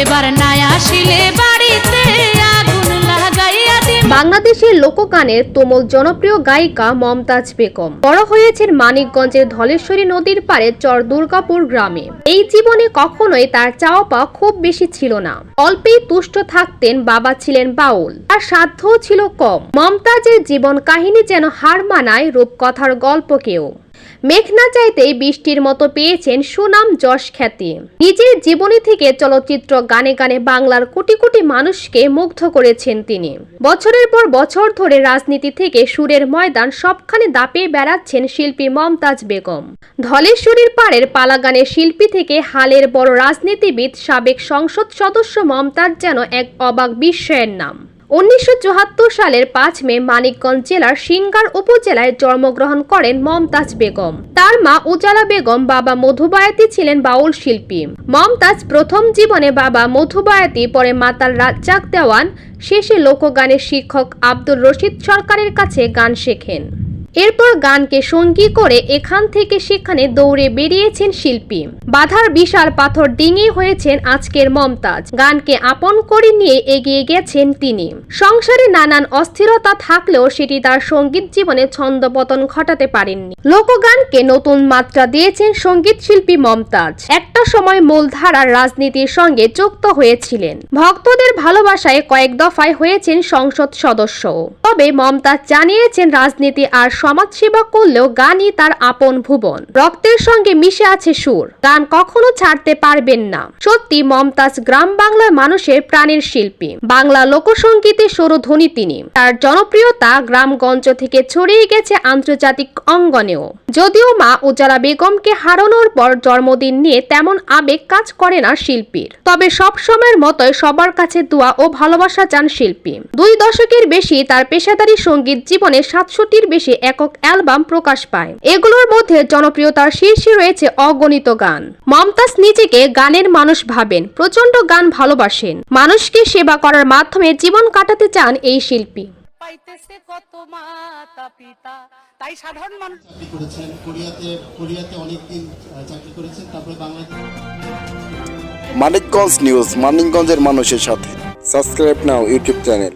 এবার নাই আসিলে বাড়িতে বাংলাদেশের লোকগানের তুমুল জনপ্রিয় গায়িকা মমতাজ বেগম। বড় হয়েছেন মানিকগঞ্জের ধলেশ্বরী নদীর পাড়ে চর দুর্গাপুর গ্রামে। এই জীবনে কখনোই তার চাওয়া খুব বেশি ছিল না। অল্পেই তুষ্ট থাকতেন বাবা ছিলেন বাউল। তার সাধ্যও ছিল কম। মমতাজের জীবন কাহিনী যেন হার মানায় রূপকথার গল্পকেও। মেঘনা চাইতেই বৃষ্টির মতো পেয়েছেন সুনাম যশ খ্যাতি। নিজের জীবনী থেকে চলচ্চিত্র গানে গানে বাংলার কোটি কোটি মানুষকে মুগ্ধ করেছেন তিনি। বছরের পর বছর ধরে রাজনীতি থেকে সুরের ময়দান সবখানে দাপিয়ে বেড়াচ্ছেন শিল্পী মমতাজ বেগম। ধলেশ্বরীর পাড়ের পালাগানের শিল্পী থেকে হালের বড় রাজনীতিবিদ, সাবেক সংসদ সদস্য মমতাজ যেন এক অবাক বিস্ময়ের নাম। উনিশশো চুয়াত্তর সালের পাঁচ মে মানিকগঞ্জ জেলার সিঙ্গার উপজেলায় জন্মগ্রহণ করেন মমতাজ বেগম। তার মা উজালা বেগম বাবা মধুবায়াতি ছিলেন বাউল শিল্পী। মমতাজ প্রথম জীবনে বাবা মধুবায়াতি, পরে মাতাল রাজ্জাক দেওয়ান, শেষে লোকগানের শিক্ষক আব্দুর রশিদ সরকারের কাছে গান শেখেন। এরপর গানকে সঙ্গী করে এখান থেকে সেখানে দৌড়ে বেরিয়েছেন শিল্পী। বাধার বিশাল পাথর ডিঙি হয়েছেন আজকের মমতাজ। গানকে আপন করে নিয়ে এগিয়ে গেছেন তিনি। সংসারে নানান অস্থিরতা থাকলেও সেটি তার সংগীত জীবনে ছন্দপতন ঘটাতে পারেননি। লোকগানকে নতুন মাত্রা দিয়েছেন সংগীত শিল্পী মমতাজ। একটা সময় মূলধারার রাজনীতির সঙ্গে যুক্ত হয়েছিলেন। ভক্তদের ভালোবাসায় কয়েক দফায় হয়েছেন সংসদ সদস্য তবে মমতাজ জানিয়েছেন রাজনীতি আর সমাজসেবা করলেও গানই তার আপন ভুবন। রক্তের সঙ্গে মিশে আছে সুর। গান কখনো ছাড়তে পারবেন না। সত্যি মমতাজ গ্রাম বাংলার মানুষের প্রাণের শিল্পী। বাংলা লোকসঙ্গীতের স্বরধ্বনি তিনি। তার জনপ্রিয়তা গ্রামগঞ্জ থেকে ছড়িয়ে গেছে আন্তর্জাতিক অঙ্গনেও। যদিও মা উজালা বেগমকে হারানোর পর জন্মদিন নিয়ে তেমন আবেগ কাজ করে না শিল্পীর। তবে সব সময়ের মতোই সবার কাছে দোয়া ও ভালোবাসা চান শিল্পী। দুই দশকের বেশি তার পেশাদারী সংগীত জীবনে সাতশোটির বেশি একক অ্যালবাম প্রকাশ পায়। এগুলোর মধ্যে জনপ্রিয়তার শীর্ষে রয়েছে অগণিত গান। মমতাজ নিজেকে গানের মানুষ ভাবেন প্রচণ্ড গান ভালোবাসেন। মানুষকে সেবা করার মাধ্যমে জীবন কাটাতে চান এই শিল্পী। পাইতেছে কত মাতা পিতা। তাই সাধারণ মানুষ চাকরি করেছেন কোরিয়াতে কোরিয়াতে অনেকদিন চাকরি করেছেন তারপরে বাংলাদেশ মানিকগঞ্জ নিউজ মানিকগঞ্জের মানুষের সাথে। Subscribe now YouTube channel.